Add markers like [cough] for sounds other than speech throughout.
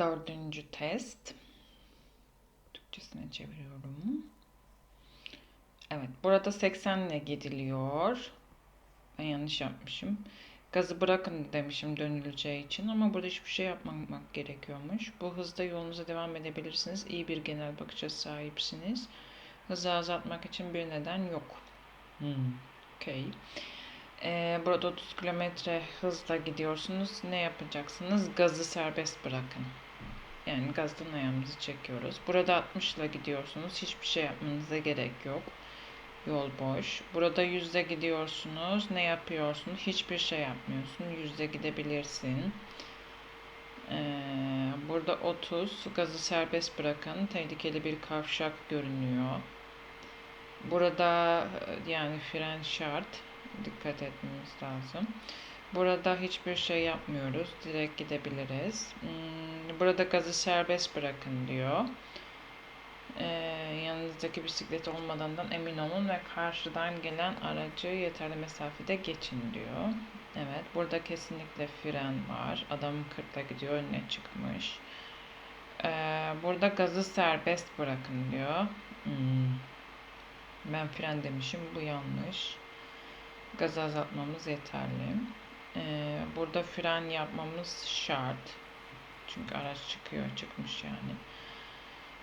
Dördüncü test. Türkçesine çeviriyorum. Evet, burada 80 ile gidiliyor. Ben yanlış yapmışım. Gazı bırakın demişim dönüleceği için ama burada hiçbir şey yapmamak gerekiyormuş. Bu hızda yolunuza devam edebilirsiniz. İyi bir genel bakışa sahipsiniz. Hızı azaltmak için bir neden yok. Hmm. Okay. Ee, burada 30 kilometre hızla gidiyorsunuz. Ne yapacaksınız? Gazı serbest bırakın. Yani gazdan ayağımızı çekiyoruz. Burada 60 ile gidiyorsunuz. Hiçbir şey yapmanıza gerek yok. Yol boş. Burada yüzde gidiyorsunuz. Ne yapıyorsun? Hiçbir şey yapmıyorsun. Yüzde gidebilirsin. Ee, burada 30. Gazı serbest bırakın. Tehlikeli bir kavşak görünüyor. Burada yani fren şart. Dikkat etmemiz lazım. Burada hiçbir şey yapmıyoruz. Direkt gidebiliriz. Hmm, burada gazı serbest bırakın diyor. Ee, yanınızdaki bisiklet olmadığından emin olun ve karşıdan gelen aracı yeterli mesafede geçin diyor. Evet, burada kesinlikle fren var. Adam 40'la gidiyor, önüne çıkmış. Ee, burada gazı serbest bırakın diyor. Hmm. Ben fren demişim, bu yanlış. Gazı azaltmamız yeterli. Ee, burada fren yapmamız şart. Çünkü araç çıkıyor, çıkmış yani.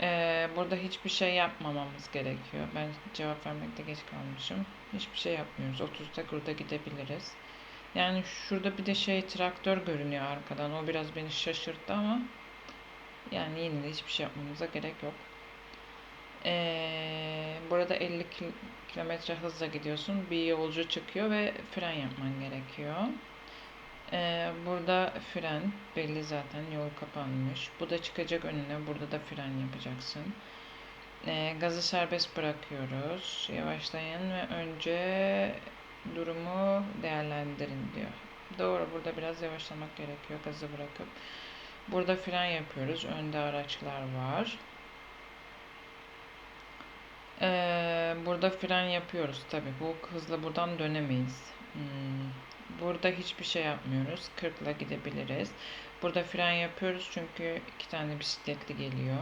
Ee, burada hiçbir şey yapmamamız gerekiyor. Ben cevap vermekte geç kalmışım. Hiçbir şey yapmıyoruz. 30'da burada gidebiliriz. Yani şurada bir de şey traktör görünüyor arkadan. O biraz beni şaşırttı ama yani yine de hiçbir şey yapmamıza gerek yok. Ee, burada 50 kilometre hızla gidiyorsun. Bir yolcu çıkıyor ve fren yapman gerekiyor. Ee, burada fren belli zaten yol kapanmış. Bu da çıkacak önüne. Burada da fren yapacaksın. Ee, gazı serbest bırakıyoruz. Yavaşlayın ve önce durumu değerlendirin diyor. Doğru burada biraz yavaşlamak gerekiyor gazı bırakıp. Burada fren yapıyoruz. Önde araçlar var. Ee, burada fren yapıyoruz tabi. Bu hızla buradan dönemeyiz. Hmm. Burada hiçbir şey yapmıyoruz. 40 ile gidebiliriz. Burada fren yapıyoruz çünkü iki tane bisikletli geliyor.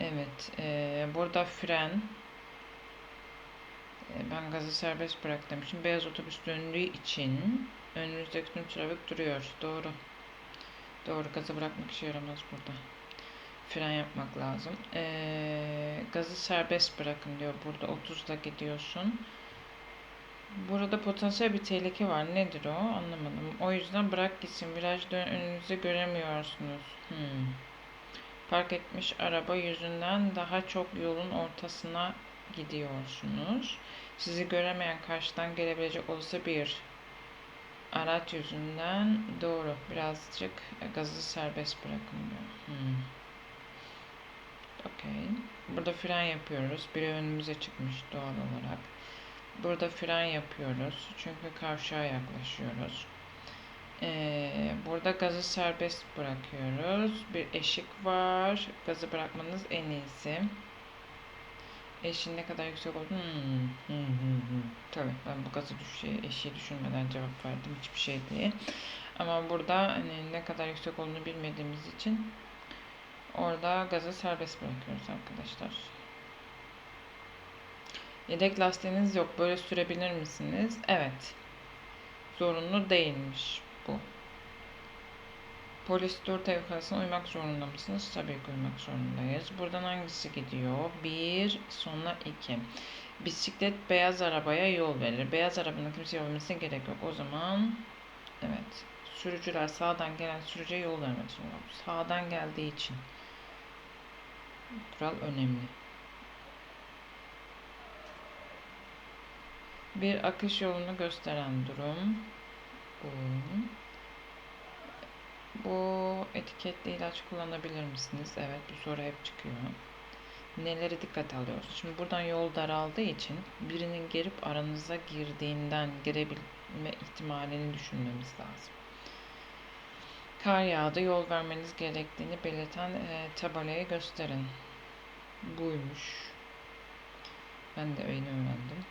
Evet. E, burada fren. E, ben gazı serbest bırak demişim. Beyaz otobüs döndüğü için önümüzdeki tüm trafik duruyor. Doğru. Doğru. Gazı bırakmak işe yaramaz burada. Fren yapmak lazım. E, gazı serbest bırakın diyor. Burada 30 ile gidiyorsun. Burada potansiyel bir tehlike var. Nedir o? Anlamadım. O yüzden bırak gitsin. Virajda önünüzü göremiyorsunuz. Hmm. Park etmiş araba yüzünden daha çok yolun ortasına gidiyorsunuz. Sizi göremeyen karşıdan gelebilecek olsa bir araç yüzünden doğru. Birazcık gazı serbest bırakın diyor. Hmm. Okey. Burada fren yapıyoruz. Biri önümüze çıkmış doğal olarak. Burada fren yapıyoruz. Çünkü kavşağa yaklaşıyoruz. Ee, burada gazı serbest bırakıyoruz. Bir eşik var. Gazı bırakmanız en iyisi. Eşin ne kadar yüksek oldu? Hmm. Hmm, hmm, hmm. Tabii ben bu gazı düşe, eşiği düşünmeden cevap verdim. Hiçbir şey değil. Ama burada hani ne kadar yüksek olduğunu bilmediğimiz için orada gazı serbest bırakıyoruz arkadaşlar. Yedek lastiğiniz yok. Böyle sürebilir misiniz? Evet. Zorunlu değilmiş bu. Polis 4 ev kuralına uymak zorunda mısınız? Tabii ki uymak zorundayız. Buradan hangisi gidiyor? 1, sonra 2. Bisiklet beyaz arabaya yol verir. Beyaz arabanın kimseye olmasına gerek yok. O zaman evet. Sürücüler sağdan gelen sürücüye yol vermek zorunda. Sağdan geldiği için. Kural önemli. Bir akış yolunu gösteren durum. Bu. Bu etiketli ilaç kullanabilir misiniz? Evet bu soru hep çıkıyor. Neleri dikkat alıyoruz? Şimdi buradan yol daraldığı için birinin girip aranıza girdiğinden girebilme ihtimalini düşünmemiz lazım. Kar yağdı, yol vermeniz gerektiğini belirten e, tabelayı gösterin. Buymuş. Ben de öyle öğrendim.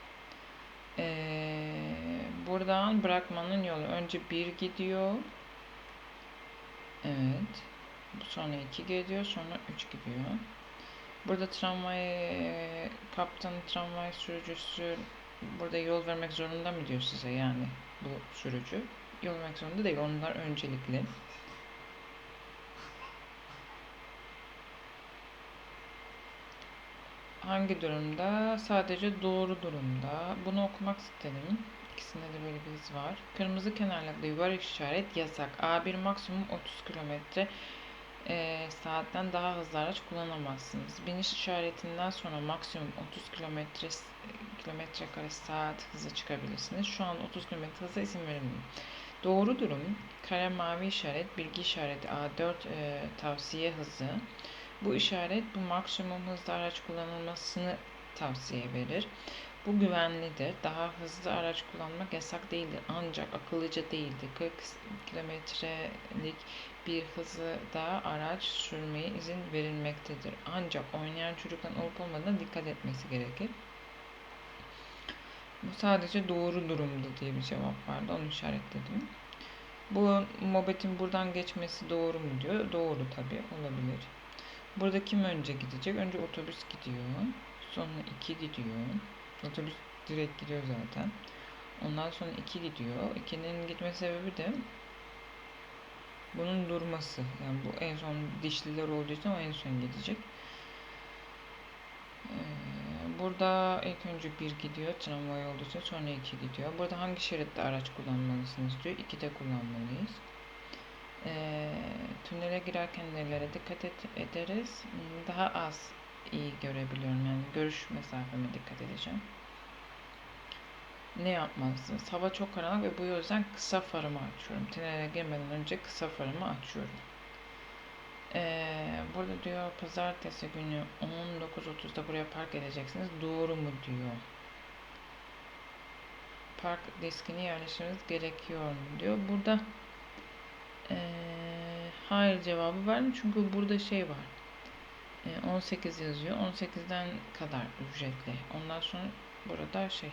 Buradan bırakmanın yolu. Önce bir gidiyor. Evet. Sonra 2 geliyor. Sonra 3 gidiyor. Burada tramvay kaptan tramvay sürücüsü burada yol vermek zorunda mı diyor size yani bu sürücü? Yol vermek zorunda değil. Onlar öncelikli. Hangi durumda? Sadece doğru durumda. Bunu okumak istedim. İkisinde de böyle bir iz var. Kırmızı kenarlıklı yuvarlak işaret yasak. A1 maksimum 30 kilometre e, saatten daha hızlı araç kullanamazsınız. Biniş işaretinden sonra maksimum 30 kilometre kilometre kare saat hızı çıkabilirsiniz. Şu an 30 kilometre hıza izin verilmiyor. Doğru durum kare mavi işaret, bilgi işareti A4 e, tavsiye hızı. Bu işaret bu maksimum hızda araç kullanılmasını tavsiye verir. Bu güvenlidir. Daha hızlı araç kullanmak yasak değildir. Ancak akıllıca değildir. 40 kilometrelik bir hızda araç sürmeye izin verilmektedir. Ancak oynayan çocukların olup olmadığına dikkat etmesi gerekir. Bu sadece doğru durumda diye bir cevap vardı. Onu işaretledim. Bu mobetin buradan geçmesi doğru mu diyor. Doğru tabi olabilir. Burada kim önce gidecek? Önce otobüs gidiyor. Sonra 2 gidiyor. Otobüs direkt gidiyor zaten. Ondan sonra 2 gidiyor. 2'nin gitme sebebi de bunun durması. Yani bu en son dişliler olduğu için o en son gidecek. Ee, burada ilk önce bir gidiyor. Tramvay olduğu için sonra iki gidiyor. Burada hangi şeritte araç kullanmalısınız diyor. de kullanmalıyız. Ee, tünele girerken nelere dikkat et, ederiz. Daha az iyi görebiliyorum. Yani görüş mesafeme dikkat edeceğim. Ne yapmalısınız? Hava çok karanlık ve bu yüzden kısa farımı açıyorum. Tünele girmeden önce kısa farımı açıyorum. Ee, burada diyor pazartesi günü 19.30'da buraya park edeceksiniz. Doğru mu diyor. Park diskini yerleştirmeniz gerekiyor mu diyor. Burada ee, hayır cevabı verdim çünkü burada şey var. Ee, 18 yazıyor. 18'den kadar ücretli. Ondan sonra burada şey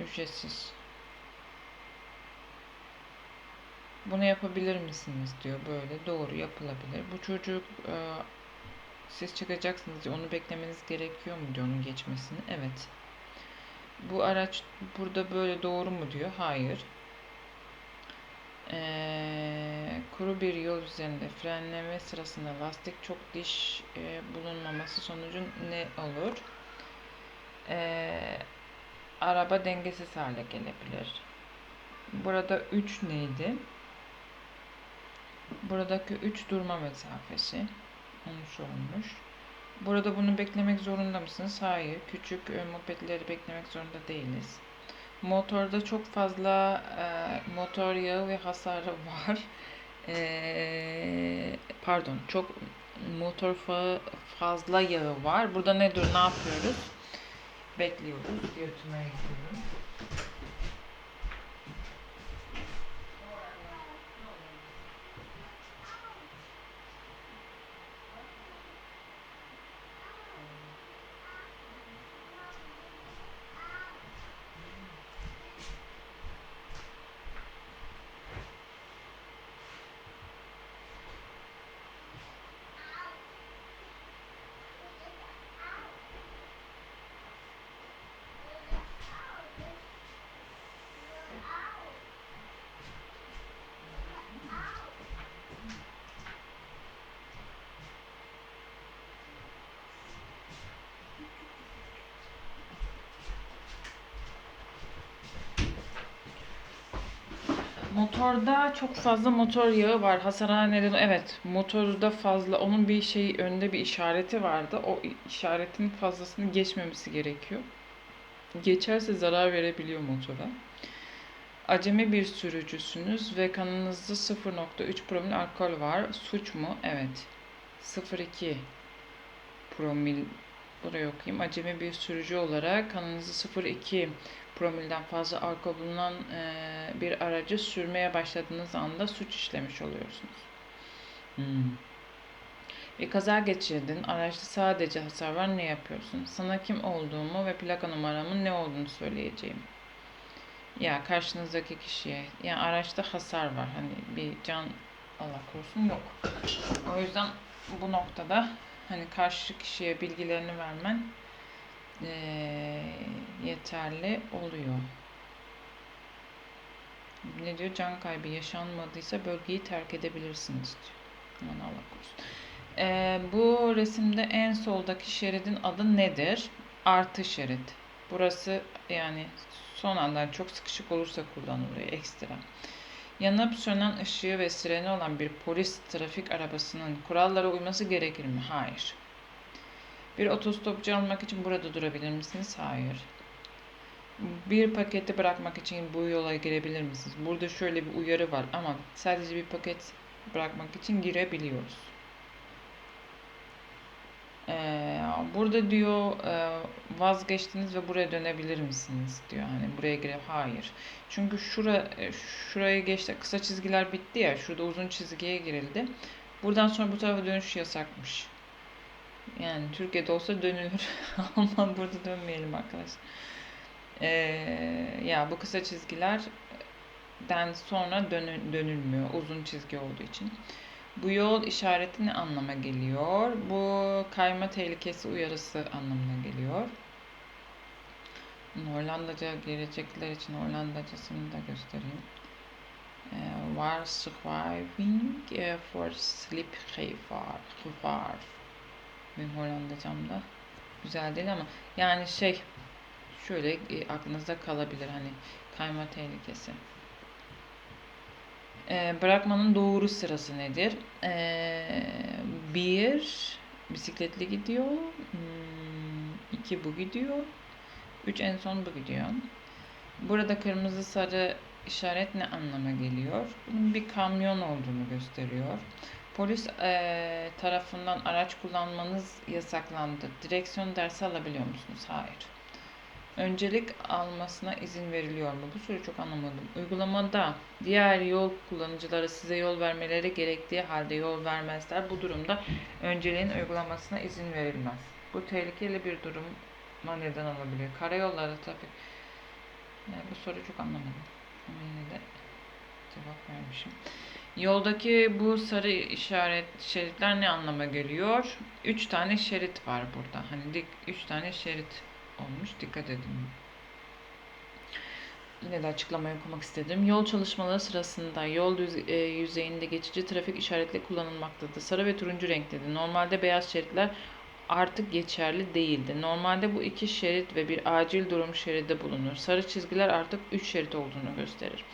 ücretsiz. Bunu yapabilir misiniz diyor böyle. Doğru yapılabilir. Bu çocuk e, siz çıkacaksınız diyor. Onu beklemeniz gerekiyor mu diyor onun geçmesini. Evet. Bu araç burada böyle doğru mu diyor. Hayır. Ee, kuru bir yol üzerinde frenleme sırasında lastik çok diş e, bulunmaması sonucu ne olur? Ee, araba dengesiz hale gelebilir. Burada 3 neydi? Buradaki 3 durma mesafesi. Onu sormuş. Burada bunu beklemek zorunda mısınız? Hayır. Küçük e, mopedleri beklemek zorunda değiliz. Motorda çok fazla e, motor yağı ve hasarı [laughs] var. E, pardon. Çok motor fazla yağı var. Burada nedir? Ne yapıyoruz? Bekliyoruz. Götürmeye gidiyoruz. Motorda çok fazla motor yağı var. Hasara neden evet motorda fazla onun bir şey önünde bir işareti vardı. O işaretin fazlasını geçmemesi gerekiyor. Geçerse zarar verebiliyor motora. Acemi bir sürücüsünüz ve kanınızda 0.3 promil alkol var. Suç mu? Evet. 0.2 promil buraya okuyayım. Acemi bir sürücü olarak kanınızda 0.2 promilden fazla alkol bulunan e, bir aracı sürmeye başladığınız anda suç işlemiş oluyorsunuz. Hmm. Bir kaza geçirdin, araçta sadece hasar var, ne yapıyorsun? Sana kim olduğumu ve plaka numaramın ne olduğunu söyleyeceğim. Ya karşınızdaki kişiye, yani araçta hasar var, hani bir can Allah korusun yok. O yüzden bu noktada hani karşı kişiye bilgilerini vermen eee, yeterli oluyor. Ne diyor? Can kaybı yaşanmadıysa bölgeyi terk edebilirsiniz diyor. Aman Allah korusun. Eee, bu resimde en soldaki şeridin adı nedir? Artı şerit. Burası yani son andan çok sıkışık olursa kullanılıyor ekstra. Yanıp sönen ışığı ve sireni olan bir polis trafik arabasının kurallara uyması gerekir mi? Hayır. Bir otostopçu almak için burada durabilir misiniz? Hayır. Bir paketi bırakmak için bu yola girebilir misiniz? Burada şöyle bir uyarı var ama sadece bir paket bırakmak için girebiliyoruz. Ee, burada diyor e, vazgeçtiniz ve buraya dönebilir misiniz diyor. Hani buraya gire hayır. Çünkü şura e, şuraya geçti. Kısa çizgiler bitti ya. Şurada uzun çizgiye girildi. Buradan sonra bu tarafa dönüş yasakmış. Yani Türkiye'de olsa dönülür. [laughs] Ama burada dönmeyelim arkadaşlar. Ee, ya bu kısa çizgilerden sonra dönü- dönülmüyor. Uzun çizgi olduğu için. Bu yol işareti ne anlama geliyor? Bu kayma tehlikesi uyarısı anlamına geliyor. Hollandaca gelecekler için Hollandacasını da göstereyim. Ee, Waarschuwing eh, for slipgevaar. Gevaar. Benim Hollandacam da güzel değil ama yani şey şöyle e, aklınızda kalabilir hani kayma tehlikesi. Ee, bırakmanın doğru sırası nedir? Ee, bir bisikletli gidiyor. Hmm, iki bu gidiyor. Üç en son bu gidiyor. Burada kırmızı sarı işaret ne anlama geliyor? Bunun bir kamyon olduğunu gösteriyor. Polis eee, tarafından araç kullanmanız yasaklandı. Direksiyon dersi alabiliyor musunuz? Hayır. Öncelik almasına izin veriliyor mu? Bu soruyu çok anlamadım. Uygulamada diğer yol kullanıcıları size yol vermeleri gerektiği halde yol vermezler. Bu durumda önceliğin uygulamasına izin verilmez. Bu tehlikeli bir duruma neden olabilir. Karayolları trafik... Yani bu soruyu çok anlamadım. Ama yine de cevap vermişim. Yoldaki bu sarı işaret şeritler ne anlama geliyor? Üç tane şerit var burada. Hani dik üç tane şerit olmuş. Dikkat edin. Yine de açıklamayı okumak istedim. Yol çalışmaları sırasında yol düz- e, yüzeyinde geçici trafik işaretli kullanılmaktadır. Sarı ve turuncu renktedir. Normalde beyaz şeritler artık geçerli değildi. Normalde bu iki şerit ve bir acil durum şeridi bulunur. Sarı çizgiler artık üç şerit olduğunu gösterir.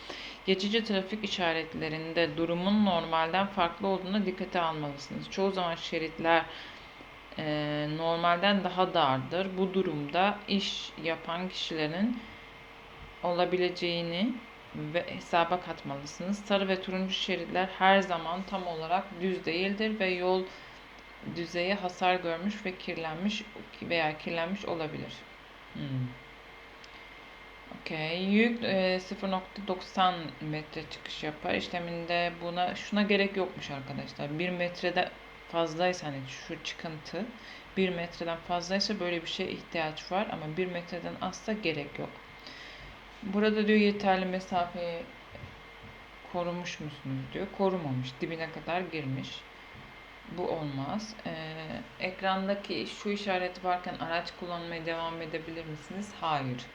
Geçici trafik işaretlerinde durumun normalden farklı olduğuna dikkate almalısınız. Çoğu zaman şeritler e, normalden daha dardır. Bu durumda iş yapan kişilerin olabileceğini ve hesaba katmalısınız. Sarı ve turuncu şeritler her zaman tam olarak düz değildir ve yol düzeyi hasar görmüş ve kirlenmiş veya kirlenmiş olabilir. Hmm. Okey. Yük e, 0.90 metre çıkış yapar. İşleminde buna şuna gerek yokmuş arkadaşlar. 1 metrede fazlaysa hani şu çıkıntı 1 metreden fazlaysa böyle bir şeye ihtiyaç var ama 1 metreden azsa gerek yok. Burada diyor yeterli mesafeyi korumuş musunuz diyor. Korumamış. Dibine kadar girmiş. Bu olmaz. Ee, ekrandaki şu işareti varken araç kullanmaya devam edebilir misiniz? Hayır.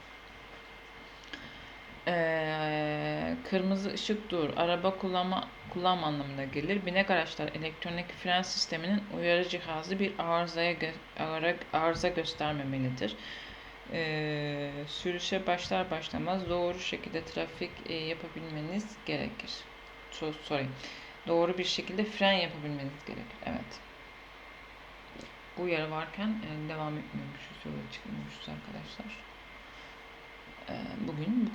Ee, kırmızı ışık dur. Araba kullanma, kullanma anlamına gelir. Binek araçlar elektronik fren sisteminin uyarı cihazı bir arızaya gö arıza göstermemelidir. Ee, sürüşe başlar başlamaz doğru şekilde trafik e, yapabilmeniz gerekir. So, sorry. Doğru bir şekilde fren yapabilmeniz gerekir. Evet. Bu uyarı varken e, devam etmiyormuşuz, yola çıkmıyormuşuz arkadaşlar. E, bugün bu